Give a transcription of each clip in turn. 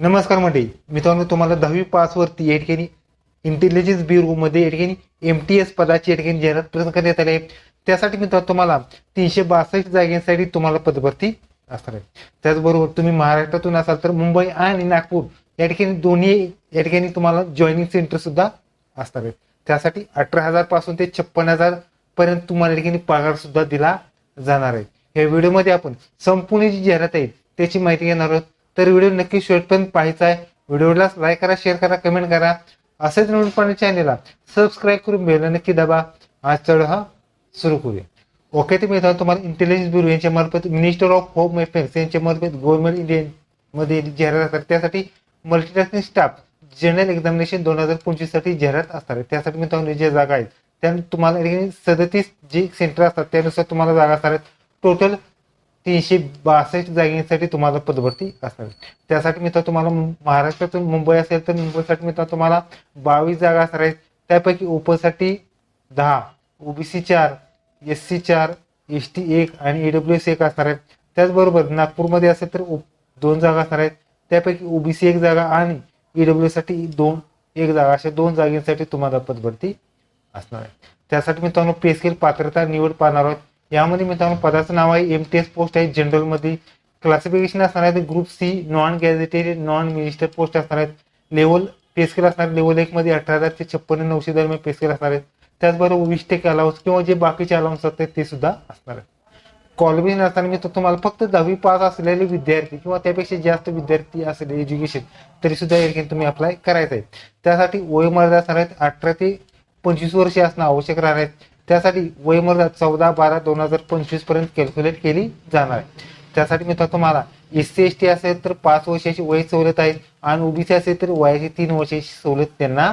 नमस्कार मंडळी. मित्रांनो तुम्हाला दहावी पासवरती या ठिकाणी इंटेलिजन्स ब्युरोमध्ये या ठिकाणी एम टी एस पदाची या ठिकाणी जाहिरात प्रदान करण्यात आली आहे. त्यासाठी मित्रांनो तुम्हाला तीनशे बासष्ट जागेसाठी तुम्हाला पदभरती असणार आहे. त्याचबरोबर तुम्ही महाराष्ट्रातून असाल तर मुंबई आणि नागपूर या ठिकाणी दोन्ही या ठिकाणी तुम्हाला जॉईनिंग सेंटर सुद्धा असणार आहेत त्यासाठी अठरा हजारपासून ते छप्पन हजार पर्यंत तुम्हाला या ठिकाणी पगार सुद्धा दिला जाणार आहे. या व्हिडिओमध्ये आपण संपूर्ण जी जाहिरात आहे त्याची माहिती घेणार आहोत. तर व्हिडिओ नक्की शेवटपर्यंत पाहायचा आहे. व्हिडिओला लाईक करा शेअर करा कमेंट करा. असेच नवीन पाहणे चॅनेलला सबस्क्राईब करून बेल नक्की दाबा. आज चढ हा सुरू करूया. ओके तर मित्रांनो तुम्हाला इंटेलिजन्स ब्युरो यांच्या मार्फत मिनिस्टर ऑफ होम अफेअर्स यांच्या मार्फत गव्हर्नमेंट इंडियनमध्ये जाहिरात असतात. त्यासाठी मल्टीटास्किंग स्टाफ जनरल एक्झामिनेशन दोन हजार पंचवीससाठी जाहिरात असणार आहे त्यासाठी मित्रांनो ज्या जागा आहेत त्या तुम्हाला सदतीस जे सेंटर असतात त्यानुसार तुम्हाला जागा असणार आहेत. टोटल तीनशे बासष्ट जागेसाठी तुम्हाला पदभरती असणार. आहे. त्यासाठी मित्र तुम्हाला महाराष्ट्रातून मुंबई असेल तर मुंबईसाठी मित्र तुम्हाला बावीस जागा असणार आहेत. त्यापैकी ओपनसाठी दहा ओबीसी चार एस सी चार एस टी एक आणि ईडब्ल्यू एस एक असणार आहेत. त्याचबरोबर नागपूरमध्ये असेल तर ओ- दोन जागा असणार आहेत. त्यापैकी ओबीसी एक जागा आणि ईडब्ल्यू साठी दोन एक जागा. अशा दोन जागेसाठी तुम्हाला पदभरती असणार आहे त्यासाठी मित्रांनो पे स्केल पात्रता निवड पाहणार आहोत. यामध्ये मित्रांनो पदाचं नाव आहे एम टी एस पोस्ट आहे. जनरलमध्ये क्लासिफिकेशन असणार आहे. Group C non gazetted non minister post असणार आहेत. लेवल पे स्केल असणार. लेवल एक मध्ये अठरा हजार ते छप्पन्न नऊशे दरम्यान पे स्केल असणार आहेत. त्याचबरोबर वीस टक्के अलाउन्स किंवा जे बाकीचे अलाउन्स असतात ते सुद्धा असणार आहेत. क्वालिफिकेशन असताना मी तुम्हाला फक्त दहावी पास असलेले विद्यार्थी किंवा त्यापेक्षा जास्त विद्यार्थी असलेले एज्युकेशन तरी सुद्धा या ठिकाणी तुम्ही अप्लाय करायचं आहे. त्यासाठी वयोमर्यादा असणार आहेत. अठरा ते पंचवीस वर्षे असणं आवश्यक राहणार आहे. त्यासाठी वयमर्यादा चौदा बारा दोन हजार पंचवीसपर्यंत कॅल्क्युलेट केली जाणार आहे. त्यासाठी मित्र तुम्हाला एस सी एस टी असेल तर पाच वर्षाची वय सवलत आहे आणि ओबीसी असेल तर वयाची तीन वर्षाची सवलत त्यांना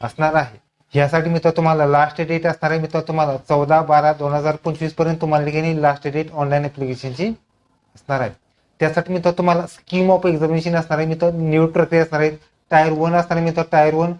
असणार आहे. यासाठी मित्र तुम्हाला लास्ट डेट असणार आहे. मित्र तुम्हाला चौदा बारा दोन हजार पंचवीसपर्यंत तुम्हाला ठिकाणी लास्ट डेट ऑनलाईन ऍप्लिकेशनची असणार आहे. त्यासाठी मित्र तुम्हाला स्कीम ऑफ एक्झामिनेशन असणार आहे. मित्र निवड प्रक्रिया असणार आहे. टायर वन असणार आहे मित्र टायर वन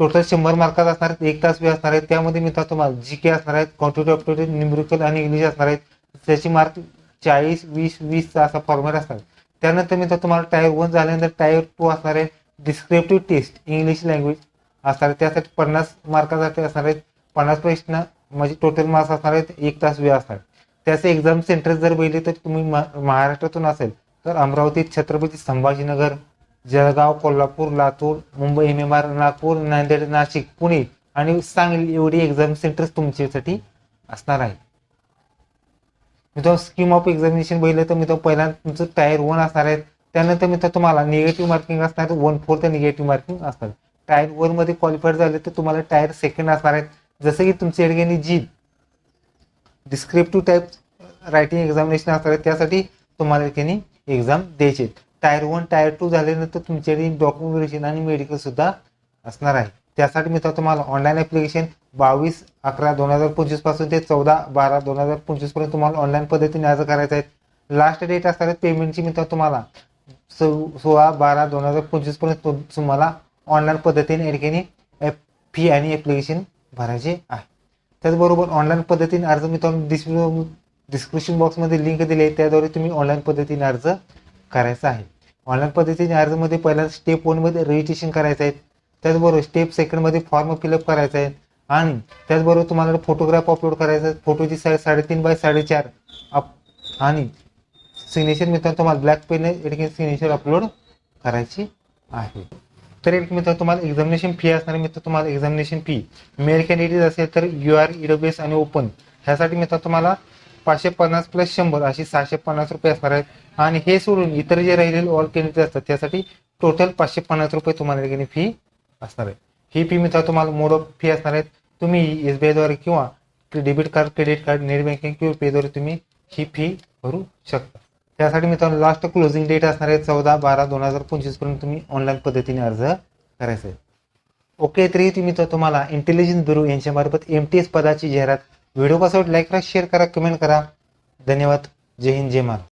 टोटल शंभर मार्कात असणार आहेत एक तास वेळ असणार आहे. त्यामध्ये मित्र तुम्हाला जी के असणार आहेत क्वांटिटी ऑप्टिट्यूड न्यूमरिकल आणि इंग्लिश असणार आहेत. त्याची मार्क चाळीस वीस वीसचा असा फॉर्मॅट असणार त्यानंतर मित्र तुम्हाला टायर वन झाल्यानंतर टायर टू असणार आहे. डिस्क्रिप्टिव्ह टेस्ट इंग्लिश लँग्वेज असणार आहे. त्यासाठी पन्नास मार्कासाठी असणार आहेत. पन्नास प्रश्न म्हणजे टोटल मार्क्स असणार आहेत. एक तास वेळ असणार त्याचे एक्झाम सेंटर जर बघितले तर तुम्ही महाराष्ट्रातून असेल तर Amravati Chhatrapati Sambhajinagar Jalgaon Kolhapur Latur Mumbai M M R Nagpur Nanded Nashik Pune आणि सांगली एवढी एक्झाम सेंटर्स तुमच्यासाठी असणार आहे. मित्रांनो स्कीम ऑफ एक्झामिनेशन बघितलं तर मित्रांनो पहिला तुमचं टायर वन असणार आहे. त्यानंतर मित्र तुम्हाला निगेटिव्ह मार्किंग असणार वन फोर्थ निगेटिव्ह मार्किंग असणार. टायर वनमध्ये क्वालिफाईड झाले तर तुम्हाला टायर सेकंड असणार आहेत. जसं की तुमच्या ठिकाणी जी डिस्क्रिप्टिव्ह टाईप रायटिंग एक्झामिनेशन असणार आहे. त्यासाठी तुम्हाला ठिकाणी एक्झाम द्यायचे टायर वन टायर टू झाल्यानंतर तुमच्याकडे डॉक्युमेंटेशन आणि मेडिकल सुद्धा असणार आहे. त्यासाठी मित्र तुम्हाला ऑनलाईन ऍप्लिकेशन बावीस अकरा दोन हजार पंचवीसपासून ते चौदा बारा दोन हजार पंचवीसपर्यंत तुम्हाला ऑनलाईन पद्धतीने अर्ज करायचा आहे. लास्ट डेट असणार आहे पेमेंटची मित्र तुम्हाला. सो- सोळा बारा दोन हजार पंचवीसपर्यंत तुम्हाला ऑनलाईन पद्धतीने या ठिकाणी फी आणि ऍप्लिकेशन भरायचे आहे. त्याचबरोबर ऑनलाईन पद्धतीने अर्ज मित्रांनो डिस्क्रिप्शन बॉक्समध्ये लिंक दिली आहे. त्याद्वारे तुम्ही ऑनलाईन पद्धतीने अर्ज करायचा आहे. ऑनलाईन पद्धतीने अर्जमध्ये पहिला स्टेप वनमध्ये रजिस्ट्रेशन करायचं आहे. त्याचबरोबर स्टेप सेकंडमध्ये फॉर्म फिलअप करायचा आहे. आणि त्याचबरोबर तुम्हाला फोटोग्राफ अपलोड करायचा आहे. फोटोची साईज साडेतीन बाय साडेचार. अप आणि सिग्नेचर मित्रांनो तुम्हाला ब्लॅक पेनने या सिग्नेचर अपलोड करायची आहे. तर एक मित्र तुम्हाला एक्झामिनेशन फी असणार मित्र तुम्हाला एक्झामिनेशन फी मेल कॅन्डिडेट असेल तर यू आर ईडब्ल्यूएस आणि ओपन ह्यासाठी मित्र तुम्हाला पाचशे पन्नास प्लस शंभर अशी सहाशे पन्नास रुपये असणार आहेत. आणि हे सोडून इतर जे राहिलेले ऑल कॅन्डिडेट असतात त्यासाठी टोटल पाचशे पन्नास रुपये तुम्हाला फी असणार आहे. ही फी मित्र तुम्हाला मोड ऑफ फी असणार आहेत. तुम्ही एस बी आयद्वारे किंवा debit card credit card net banking किंवा पेद्वारे तुम्ही ही फी भरू शकता. त्यासाठी मित्रांनो लास्ट क्लोजिंग डेट असणार आहे चौदा बारा दोन हजार पंचवीसपर्यंत तुम्ही ऑनलाईन पद्धतीने अर्ज करायचा आहे. ओके तरी तुम्ही तर तुम्हाला इंटेलिजन्स ब्युरो यांच्या मार्फत एम टी एस पदाची जाहिरात व्हिडिओ कसा लाईक करा शेअर करा कमेंट करा. धन्यवाद. जय हिंद जय महाराज